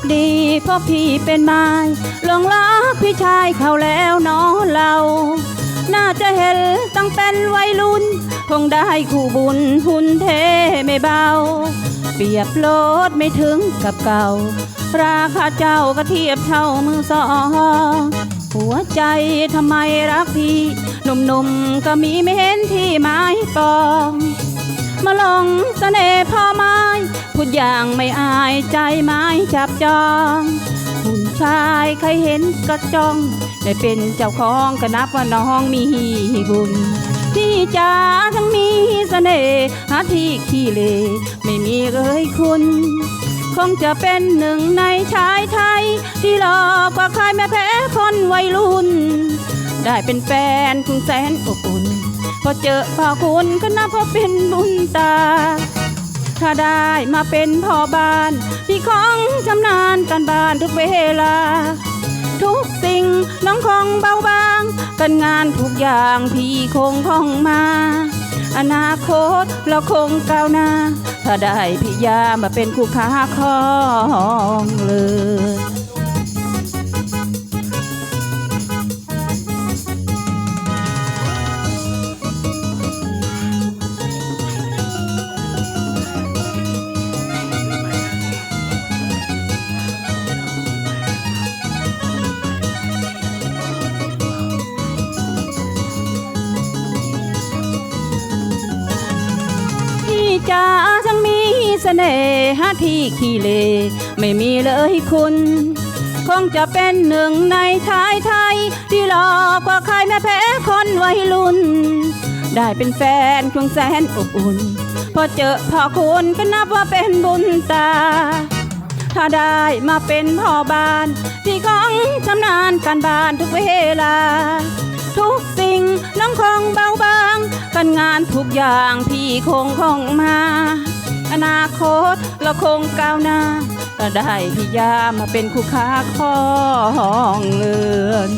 คดีเพราะพี่เป็นไม้หลงรักพี่ชายเขาแล้วน้องเรา น่าจะเห็นตั้งเป็นวัยรุ่น คงได้คู่บุญหุ่นเทไม่เบา เปรียบโลดไม่ถึงกับเก่า ราคาเจ้าก็เทียบเท่ามือสอง หัวใจทำไมรักพี่ หนุ่มๆก็มีไม่เห็นที่ไม้ปอง มาลงเสน่ห์พ่อไม้พูดอย่างไม่อายใจไม้จับจองผู้ชายใครเห็นก็จ้องได้เป็นเจ้าของก็นับว่าน้องมีบุญพี่จ๋าทั้งมีเสน่ห์หาที่ขี้เลไม่มีเลยคุณ คงจะเป็นหนึ่งในชายไทย ที่หล่อกว่าใครแม่แพ้คนวัยรุ่น ได้เป็นแฟนคุณแสนอบอุ่นพอเจอพ่อคุณก็นับว่าเป็นบุตาถ้า ได้มาเป็นพ่อบ้าน พี่ของชำนาญการบ้านทุกเวลา ทุกสิ่งน้องคงเบาบางกันงานทุกอย่างพี่คงข้องมา อนาคตเราคงก้าวหน้า ถ้าได้พี่ยามาเป็นคู่ค้าคอง ยพี่จ๋าทั้งมีเสน่ห์หาที่ขี้เล ไม่มีเลยคุณ คงจะเป็นหนึ่งในชายไทย ที่หล่อกว่าใครแม่แพ้คนวัยรุ่น ได้เป็นแฟนควงแสนอบอุ่น พอเจอพ่อคุณก็นับว่าเป็นบุญตา ถ้าได้มาเป็นพ่อบ้านพี่ของชำนาญการบ้านทุกเวลา งานทุกอย่างพี่คงคงมา อนาคตเราคงก้าวหน้าก็ได้พี่ยามาเป็นคู่ค้าของเงิน